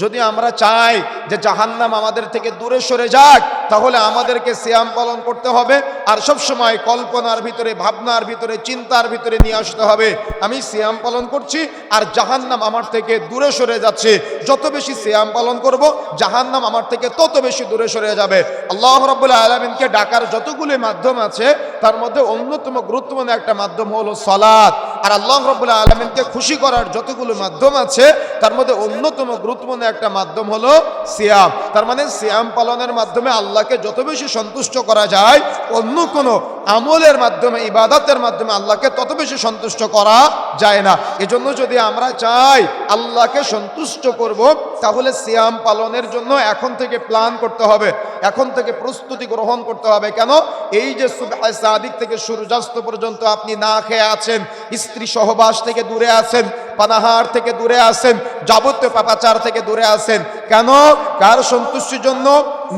যদি আমরা চাই যে জাহান্নাম আমাদের থেকে দূরে সরে যাক, তাহলে আমাদেরকে শ্যাম পালন করতে হবে। আর সব সময় কল্পনার ভিতরে, ভাবনার ভিতরে, চিন্তার ভিতরে নিয়ে আসতে হবে। আমি শ্যাম পালন করছি আর জাহান্নাম আমার থেকে দূরে সরে যাচ্ছে। যত বেশি শ্যাম পালন করব, জাহান্নাম আমার থেকে তত বেশি দূরে সরে যাবে। আল্লাহ রাব্বুল আলামিনকে ডাকার যতগুলি মাধ্যম আছে, তার মধ্যে অন্যতম গুরুত্বপূর্ণ একটা মাধ্যম হলো সলাৎ আর আল্লাহ রাব্বুল আলামিনকে খুশি করার যতগুলো মাধ্যম আছে তার মধ্যে অন্যতম গুরুত্বপূর্ণ একটা মাধ্যম হলো সিয়াম। তার মানে সিয়াম পালনের মাধ্যমে আল্লাহকে যত বেশি সন্তুষ্ট করা যায়, অন্য কোনো আমলের মাধ্যমে, ইবাদতের মাধ্যমে আল্লাহকে তত বেশি সন্তুষ্ট করা যায় না। এজন্য যদি আমরা চাই আল্লাহকে সন্তুষ্ট করব, তাহলে সিয়াম পালনের জন্য এখন থেকে প্ল্যান করতে হবে। এখন থেকে প্রস্তুতি গ্রহণ করতে হবে। কেন? এই যে সাদিক থেকে সূর্যাস্ত পর্যন্ত আপনি না খেয়ে আছেন, স্ত্রী সহবাস থেকে দূরে আছেন, পানাহার থেকে দূরে আছেন, যাবতীয় পাপাচার থেকে দূরে আছেন, কেন? কার সন্তুষ্টির জন্য?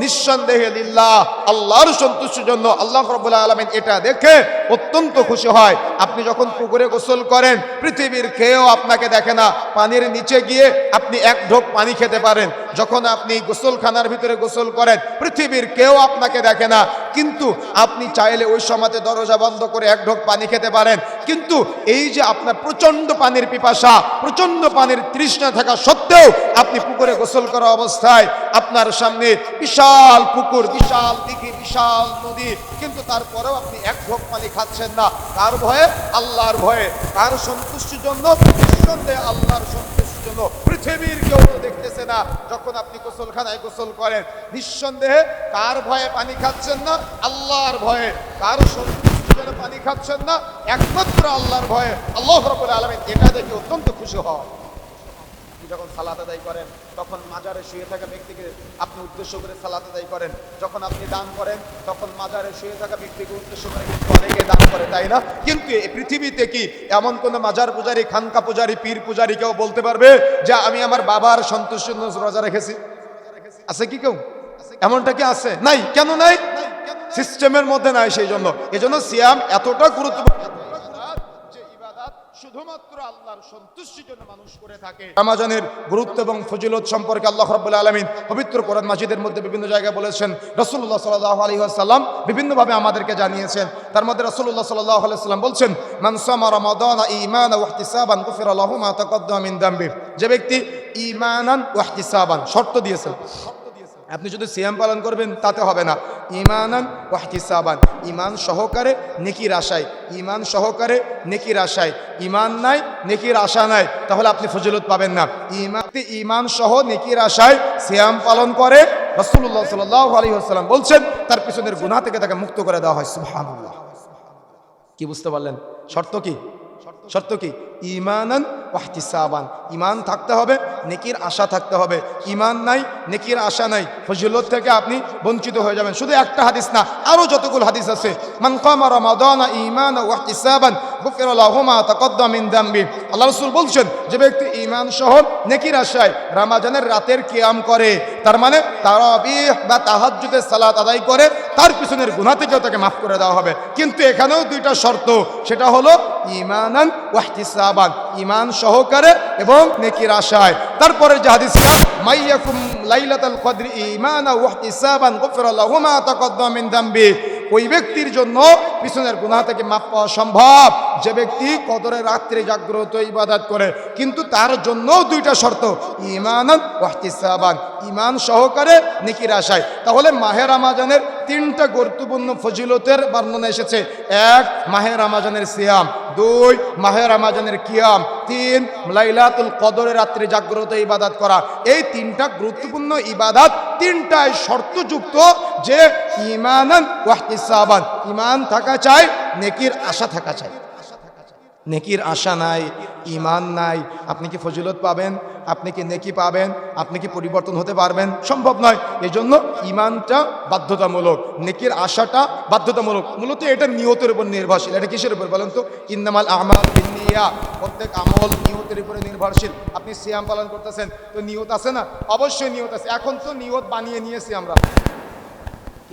নিঃসন্দেহে লিল্লাহ, আল্লাহর সন্তুষ্টির জন্য। আল্লাহ রব্বুল্লাহ আলমিন এটা দেখে অত্যন্ত খুশি হয়। আপনি যখন পুকুরে গোসল করেন, পৃথিবীর খেয়েও আপনাকে দেখে না। পানির নিচে গিয়ে আপনি এক ঢোক পানি খেতে পারেন। যখন আপনি গোসলখানার ভিতরে গোসল করেন, পৃথিবীর কেউ আপনাকে দেখে না। কিন্তু আপনি চাইলে ওই সময়তে দরজা বন্ধ করে এক ঢোক পানি খেতে পারেন। কিন্তু এই যে আপনার প্রচণ্ড পানির পিপাসা প্রচণ্ড পানির তৃষ্ণা থাকা সত্ত্বেও আপনি পুকুরে গোসল করা অবস্থায় আপনার সামনে বিশাল পুকুর, বিশাল দিঘি, বিশাল নদী। কিন্তু তারপরেও আপনি এক ঢোক পানি খাচ্ছেন না। কার ভয়ে, আল্লাহর ভয়ে কার সন্তুষ্টির জন্য নিঃসন্দেহে আল্লাহর সন্তুষ্টির জন্য পৃথিবীর কেউ তো দেখতেছে না। যখন আপনি গোসলখানায় গোসল করেন, নিঃসন্দেহে কার ভয়ে পানি খাচ্ছেন না? আল্লাহর ভয়ে। কার পানি খাচ্ছেন না? একমাত্র আল্লাহর ভয়ে। আল্লাহ রবুল আলমিন এটা দেখে অত্যন্ত খুশি হয় আপনি যখন সালাত আদায় করেন, তখন মাজারে শুয়ে থাকা ব্যক্তিকে আপনি উদ্দেশ্য করে সালাত আদায় করেন। যখন আপনি দান করেন, তখন মাজারে শুয়ে থাকা ব্যক্তিকে উদ্দেশ্য করে কিন্তু অনেকে দান করে, তাই না? কিন্তু এই পৃথিবীতে কি এমন কোন মাজার পূজারী, খানকা পূজারী, পীর পূজারী কেউ বলতে পারবে যে আমি আমার বাবার সন্তুষ্ট রোজা রেখেছি? আছে কি কেউ? এমনটা কি আছে? নাই। কেন নাই? সিস্টেমের মধ্যে নাই সেই জন্য। এজন্য সিয়াম এতটা গুরুত্বপূর্ণ। রামাজানের গুরুত্ব এবং ফজিলত সম্পর্কে আল্লাহ পবিত্র কোরআন মধ্যে বিভিন্ন জায়গায় বলেছেন বিভিন্নভাবে আমাদেরকে জানিয়েছেন। তার মধ্যে রাসূলুল্লাহ সাল্লাল্লাহু আলাইহি ওয়াসাল্লাম বলছেন যে ব্যক্তি শর্ত দিয়েছেন। আপনি যদি সিয়াম পালন করবেন, তাতে হবে না। ইমানান ওয়াহতিসাবান ইমান সহকারে নেকির আশায়। ইমান সহকারে নেকির আশায়। ইমান নাই, নেকির আশা নাই। তাহলে আপনি ফজিলত পাবেন না। ইমান ইমান সহ নেকির আশায় সিয়াম পালন করে রসুল্লাহ সাল্লাহ আলী বলছেন, তার পিছনের গুনাহ থেকে তাকে মুক্ত করে দেওয়া হয়। সুবহানাল্লাহ। কি বুঝতে পারলেন? শর্ত কি? শর্ত কি? ইমানান ওয়াহতিসাবান। ইমান থাকতে হবে, নেকির আশা থাকতে হবে। ইমান নাই, নেকির আশা নাই। ফজিলত থেকে আপনি বঞ্চিত হয়ে যাবেন। শুধু একটা হাদিস না, আরও যতগুলো হাদিস আছে। মান কামা রমাদান ঈমান ওয়াহতিসাবান তাকাদ্দাম মিন দামবি। আল্লাহ রাসূল বলছেন, যে ব্যক্তি ঈমান সহ নেকির আশায় রমাজানের রাতের কিয়াম করে, তার মানে তারাবিহ বা তাহাজ্জুদের সালাত আদায় করে, তার পিছনের গুনাহ থেকেও তাকে মাফ করে দেওয়া হবে। কিন্তু এখানেও দুইটা শর্ত। সেটা হলো ইমানান ওয়াহতিসাবান ইমান সহকারে এবং নেকির আশায়। তারপরে যে হাদিসটা মাইয়াকুম লাইলাতাল কদরি ঈমানা ওয়াহতিসাবান গুফিরা লাহু মা তাকাদ্দাম মিন দামবি। ওই ব্যক্তির জন্য পিছনের গুনাহ থেকে মাপ পাওয়া সম্ভব। যে ব্যক্তি কদরের রাত্রে জাগ্রত ইবাদত করে, কিন্তু তার জন্য দুইটা শর্ত ইমানান ওয়াহতিসাবান ইমান সহকারে নেকির আশায়। তাহলে মাহের আমাজানের তিনটা গুরুত্বপূর্ণ ফজিলতের বর্ণনা এসেছে। এক মাহের আমাজানের সিয়াম। দুই, মাহে রামাজানের কিয়াম। তিন, লাইলাতুল কদরের রাত্রে জাগ্রত ইবাদাত করা। এই তিনটা গুরুত্বপূর্ণ ইবাদাত তিনটায় শর্তযুক্ত যে ইমানান ইমান থাকা চাই, নেকির আশা থাকা চাই। নেকির আশা নাই ইমান নাই। আপনি কি ফজিলত পাবেন? আপনি কি নেকি পাবেন? আপনি কি পরিবর্তন হতে পারবেন? সম্ভব নয়। এই জন্য ইমানটা বাধ্যতামূলক, নেকির আশাটা বাধ্যতামূলক। মূলত এটা নিয়তের উপর নির্ভরশীল। এটা কিসের উপর বলেন তো? ইন্নামাল আমাল বিন্নিয়া। প্রত্যেক আমল নিয়তের উপরে নির্ভরশীল। আপনি সিয়াম পালন করতেছেন, তো নিয়ত আছে না? অবশ্যই নিয়ত আছে। এখন তো নিয়ত বানিয়ে নিয়েছি আমরা।